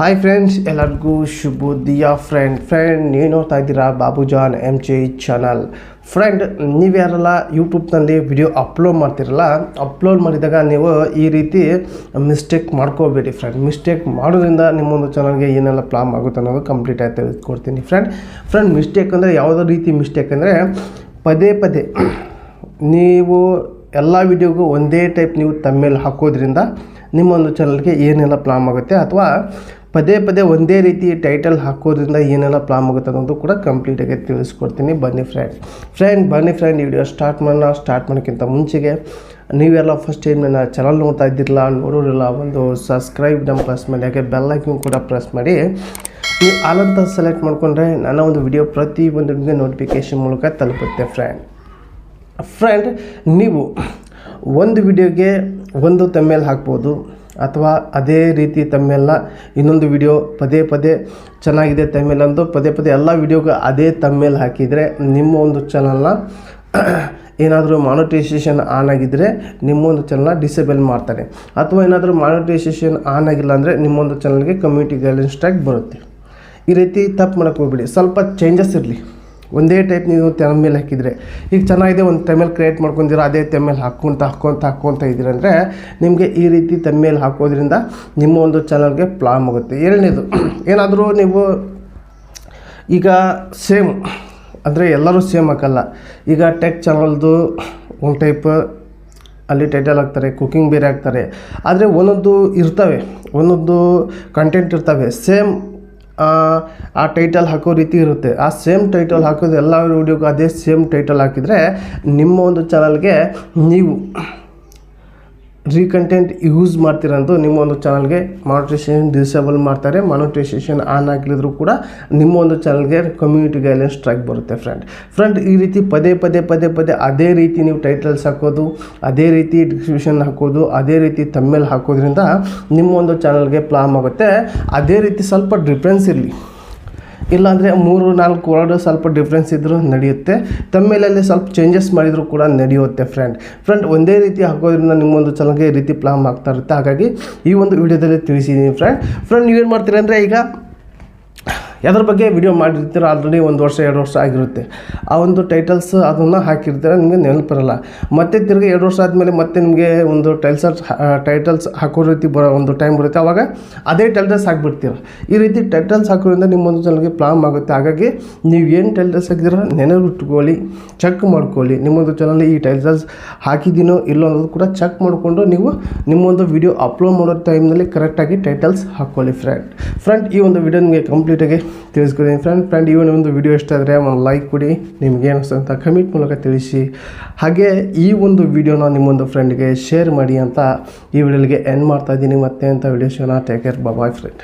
Hi friends ಎಲ್ಲರಿಗೂ ಶುಭೋದಯ friend friend ನೀವು ನೋಡ್ತಾ ಇದ್ದೀರಾ Babu John M J channel friend ನೀವು ಯಾರೆಲ್ಲ ಯೂಟ್ಯೂಬ್ನಲ್ಲಿ ವಿಡಿಯೋ ಅಪ್ಲೋಡ್ ಮಾಡ್ತಿರಲ್ಲ ಅಪ್ಲೋಡ್ ಮಾಡಿದಾಗ ನೀವು ಈ ರೀತಿ ಮಿಸ್ಟೇಕ್ ಮಾಡ್ಕೋಬೇಡಿ ಫ್ರೆಂಡ್ ಮಿಸ್ಟೇಕ್ ಮಾಡೋದ್ರಿಂದ ನಿಮ್ಮೊಂದು ಚಾನಲ್ಗೆ ಏನೆಲ್ಲ ಪ್ರಾಬ್ಲಮ್ ಆಗುತ್ತೆ ಅನ್ನೋದು ಕಂಪ್ಲೀಟ್ ಆಗಿ ತಿಳಿಸ್ಕೊಡ್ತೀನಿ ಫ್ರೆಂಡ್ ಫ್ರೆಂಡ್ ಮಿಸ್ಟೇಕ್ ಅಂದರೆ ಯಾವುದೋ ರೀತಿ ಮಿಸ್ಟೇಕ್ ಅಂದರೆ ಪದೇ ಪದೇ ನೀವು ಎಲ್ಲ ವಿಡಿಯೋಗೂ ಒಂದೇ ಟೈಪ್ ನೀವು ತಮ್ಮೇಲೆ ಹಾಕೋದ್ರಿಂದ ನಿಮ್ಮೊಂದು ಚಾನಲ್ಗೆ ಏನೆಲ್ಲ ಪ್ರಾಬ್ಲಮ್ ಆಗುತ್ತೆ ಅಥವಾ ಪದೇ ಪದೇ ಒಂದೇ ರೀತಿ ಟೈಟಲ್ ಹಾಕೋದ್ರಿಂದ ಏನೆಲ್ಲ ಪ್ರಾಬ್ಲಮ್ ಆಗುತ್ತೆ ಅನ್ನೋದು ಕೂಡ ಕಂಪ್ಲೀಟಾಗಿ ತಿಳಿಸ್ಕೊಡ್ತೀನಿ. ಬನ್ನಿ ಫ್ರೆಂಡ್ ಫ್ರೆಂಡ್ ಬನ್ನಿ ಫ್ರೆಂಡ್ ವಿಡಿಯೋ ಸ್ಟಾರ್ಟ್ ಮಾಡೋಣ. ಸ್ಟಾರ್ಟ್ ಮಾಡೋಕ್ಕಿಂತ ಮುಂಚೆಗೆ ನೀವೆಲ್ಲ ಫಸ್ಟ್ ಟೈಮ್ ನನ್ನ ಚಾನಲ್ ನೋಡ್ತಾ ಇದ್ದಿರಲ್ಲ, ನೋಡೋರಿಲ್ಲ, ಒಂದು ಸಬ್ಸ್ಕ್ರೈಬ್ ನಮ್ಮ ಪ್ರೆಸ್ ಮಾಡಿ, ಹಾಗೆ ಬೆಲ್ ಐಕನ್ ಕೂಡ ಪ್ರೆಸ್ ಮಾಡಿ. ನೀವು ಆಲಂತ ಸೆಲೆಕ್ಟ್ ಮಾಡಿಕೊಂಡ್ರೆ ನನ್ನ ಒಂದು ವಿಡಿಯೋ ಪ್ರತಿ ಒಂದು ನಿಮಗೆ ನೋಟಿಫಿಕೇಶನ್ ಮೂಲಕ ತಲುಪುತ್ತೆ ಫ್ರೆಂಡ್ ಫ್ರೆಂಡ್ ನೀವು ಒಂದು ವಿಡಿಯೋಗೆ ಒಂದು ತಮ್ಮೇಲೆ ಹಾಕ್ಬೋದು. ಅಥವಾ ಅದೇ ರೀತಿ ತಮ್ಮೆಲ್ಲ ಇನ್ನೊಂದು ವಿಡಿಯೋ ಪದೇ ಪದೇ ಚೆನ್ನಾಗಿದೆ ತಮ್ಮೇಲೆ ಅಂದು ಪದೇ ಪದೇ ಎಲ್ಲ ವಿಡಿಯೋಗೆ ಅದೇ ತಮ್ಮೆಲ್ಲ ಹಾಕಿದರೆ ನಿಮ್ಮ ಒಂದು ಚಾನಲ್ನ ಏನಾದರೂ ಮಾನಿಟೈಸೇಷನ್ ಆನ್ ಆಗಿದ್ದರೆ ನಿಮ್ಮೊಂದು ಚಾನಲ್ನ ಡಿಸೇಬಲ್ ಮಾಡ್ತಾರೆ. ಅಥವಾ ಏನಾದರೂ ಮಾನಿಟೈಸೇಷನ್ ಆನ್ ಆಗಿಲ್ಲ ಅಂದರೆ ನಿಮ್ಮೊಂದು ಚಾನಲ್ಗೆ ಕಮ್ಯುನಿಟಿ ಗೈಡ್ಲೈನ್ ಸ್ಟ್ರೈಕ್ ಬರುತ್ತೆ. ಈ ರೀತಿ ತಪ್ಪು ಮಾಡೋಕ್ಕೆ ಹೋಗ್ಬಿಡಿ. ಸ್ವಲ್ಪ ಚೇಂಜಸ್ ಇರಲಿ. ಒಂದೇ ಟೈಪ್ ನೀವು ತಮಿಳ್ ಹಾಕಿದರೆ, ಈಗ ಚೆನ್ನಾಗಿದೆ ಒಂದು ತೆಮ್ಮೇಲೆ ಕ್ರಿಯೇಟ್ ಮಾಡ್ಕೊಂಡಿರೋ ಅದೇ ತೆಮ್ಮೇಲೆ ಹಾಕ್ಕೊಂತ ಹಾಕ್ಕೊತ ಹಾಕ್ಕೊತ ಇದ್ದೀರಂದರೆ ನಿಮಗೆ ಈ ರೀತಿ ತೆಮ್ಮೇಲೆ ಹಾಕೋದ್ರಿಂದ ನಿಮ್ಮ ಒಂದು ಚಾನಲ್ಗೆ ಪ್ಲಾಮ್ ಆಗುತ್ತೆ. ಎರಡನೇದು, ಏನಾದರೂ ನೀವು ಈಗ ಸೇಮ್ ಅಂದರೆ ಎಲ್ಲರೂ ಸೇಮ್ ಹಾಕಲ್ಲ. ಈಗ ಟೆಕ್ ಚಾನಲ್ದು ಒಂದು ಟೈಪ್ ಅಲ್ಲಿ ಟೈಟಲ್ ಹಾಕ್ತಾರೆ ಕುಕಿಂಗ್ ಬೇರೆ ಹಾಕ್ತಾರೆ. ಆದರೆ ಒಂದೊಂದು ಇರ್ತವೆ, ಒಂದೊಂದು ಕಂಟೆಂಟ್ ಇರ್ತವೆ. ಸೇಮ್ ಆ ಟೈಟಲ್ ಹಾಕೋ ರೀತಿ ಇರುತ್ತೆ. ಆ ಸೇಮ್ ಟೈಟಲ್ ಹಾಕೋದು ಎಲ್ಲ ವೀಡಿಯೋಗೂ ಅದೇ ಸೇಮ್ ಟೈಟಲ್ ಹಾಕಿದರೆ ನಿಮ್ಮ ಒಂದು ಚಾನಲ್ಗೆ ನೀವು ರೀಕಂಟೆಂಟ್ ಯೂಸ್ ಮಾಡ್ತೀರಂತೂ ನಿಮ್ಮ ಒಂದು ಚಾನಲ್ಗೆ ಮಾನಿಟೈಸೇಷನ್ ಡಿಸೇಬಲ್ ಮಾಡ್ತಾರೆ ಮಾನಿಟೈಸೇಷನ್ ಆನ್ ಆಗಿಲ್ಲದ್ರೂ ಕೂಡ ನಿಮ್ಮ ಒಂದು ಚಾನಲ್ಗೆ ಕಮ್ಯುನಿಟಿ ಗೈಡ್ಲೈನ್ ಸ್ಟ್ರೈಕ್ ಬರುತ್ತೆ ಫ್ರೆಂಡ್ ಫ್ರೆಂಡ್ ಈ ರೀತಿ ಪದೇ ಪದೇ ಪದೇ ಪದೇ ಅದೇ ರೀತಿ ನೀವು ಟೈಟಲ್ಸ್ ಹಾಕೋದು, ಅದೇ ರೀತಿ ಡಿಸ್ಕ್ರಿಪ್ಷನ್ ಹಾಕೋದು, ಅದೇ ರೀತಿ ತಮ್ಮೇಲೆ ಹಾಕೋದ್ರಿಂದ ನಿಮ್ಮ ಒಂದು ಚಾನಲ್ಗೆ ಪ್ಲಾಮ್ ಆಗುತ್ತೆ. ಅದೇ ರೀತಿ ಸ್ವಲ್ಪ ಡಿಫ್ರೆನ್ಸ್ ಇರಲಿ. ಇಲ್ಲಾಂದರೆ ಮೂರು, ನಾಲ್ಕು ವರ್ಡ್ ಸ್ವಲ್ಪ ಡಿಫ್ರೆನ್ಸ್ ಇದ್ದರೂ ನಡೆಯುತ್ತೆ. ತಮ್ಮೇಲಲ್ಲಿ ಸ್ವಲ್ಪ ಚೇಂಜಸ್ ಮಾಡಿದರೂ ಕೂಡ ನಡೆಯುತ್ತೆ ಫ್ರೆಂಡ್ ಫ್ರೆಂಡ್ ಒಂದೇ ರೀತಿ ಹಾಕೋದ್ರಿಂದ ನಿಮ್ಮೊಂದು ಚಾನಲ್ಗೆ ರೀತಿ ಪ್ಲಾನ್ ಆಗ್ತಾ ಇರುತ್ತೆ. ಹಾಗಾಗಿ ಈ ಒಂದು ವಿಡಿಯೋದಲ್ಲಿ ತಿಳಿಸಿದ್ದೀನಿ ಫ್ರೆಂಡ್ ಫ್ರೆಂಡ್ ನೀವೇನು ಮಾಡ್ತೀರಿ ಅಂದರೆ ಈಗ ಯಾವ್ದ್ರ ಬಗ್ಗೆ ವಿಡಿಯೋ ಮಾಡಿರ್ತೀರ ಆಲ್ರೆಡಿ ಒಂದು ವರ್ಷ, ಎರಡು ವರ್ಷ ಆಗಿರುತ್ತೆ. ಆ ಒಂದು ಟೈಟಲ್ಸ್ ಅದನ್ನು ಹಾಕಿರ್ತೀರ, ನಿಮಗೆ ನೆನಪಿರಲ್ಲ ಮತ್ತೆ ತಿರ್ಗಿ ಎರಡು ವರ್ಷ ಆದಮೇಲೆ ಮತ್ತೆ ನಿಮಗೆ ಒಂದು ಟೈಲ್ಸ್ ಟೈಟಲ್ಸ್ ಹಾಕೋ ರೀತಿ ಬರೋ ಒಂದು ಟೈಮ್ ಬರುತ್ತೆ. ಆವಾಗ ಅದೇ ಟೈಟಲ್ಸ್ ಹಾಕ್ಬಿಡ್ತೀರ. ಈ ರೀತಿ ಟೈಟಲ್ಸ್ ಹಾಕೋದ್ರಿಂದ ನಿಮ್ಮೊಂದು ಚಾನಲ್ಗೆ ಪ್ರಾಬ್ಲಮ್ ಆಗುತ್ತೆ. ಹಾಗಾಗಿ ನೀವು ಏನು ಟೈಟಲ್ಸ್ ಹಾಕಿದ್ದೀರ ನೆನಪಿಟ್ಕೊಳ್ಳಿ ಚೆಕ್ ಮಾಡ್ಕೊಳ್ಳಿ. ನಿಮ್ಮೊಂದು ಚಾನಲ್ ಈ ಟೈಟಲ್ಸ್ ಹಾಕಿದ್ದೀನೋ ಇಲ್ಲೋ ಅನ್ನೋದು ಕೂಡ ಚೆಕ್ ಮಾಡಿಕೊಂಡು ನೀವು ನಿಮ್ಮೊಂದು ವಿಡಿಯೋ ಅಪ್ಲೋಡ್ ಮಾಡೋ ಟೈಮ್ನಲ್ಲಿ ಕರೆಕ್ಟಾಗಿ ಟೈಟಲ್ಸ್ ಹಾಕ್ಕೊಳ್ಳಿ ಫ್ರೆಂಡ್ ಫ್ರೆಂಡ್ ಈ ಒಂದು ವಿಡಿಯೋ ನಿಮಗೆ ಕಂಪ್ಲೀಟಾಗಿ ತಿಳಿಸ್ಕೊಡಿ. ಫ್ರೆಂಡ್ ಫ್ರೆಂಡ್ ಈ ಒಂದು ವಿಡಿಯೋ ಇಷ್ಟ ಆದರೆ ಒಂದು ಲೈಕ್ ಕೊಡಿ. ನಿಮ್ಗೆ ಅಂತ ಕಮೆಂಟ್ ಮೂಲಕ ತಿಳಿಸಿ. ಹಾಗೆ ಈ ಒಂದು ವಿಡಿಯೋನ ನಿಮ್ಮೊಂದು ಫ್ರೆಂಡ್ಗೆ ಶೇರ್ ಮಾಡಿ ಅಂತ ಈ ವಿಡಿಯೋಗೆ ಎಂಡ್ ಮಾಡ್ತಾ ಇದ್ದೀನಿ. ಮತ್ತೆ ಅಂತ ವಿಡಿಯೋ ಶೋನ ಟೇಕ್ ಕೇರ್ ಬಾಯ್ ಫ್ರೆಂಡ್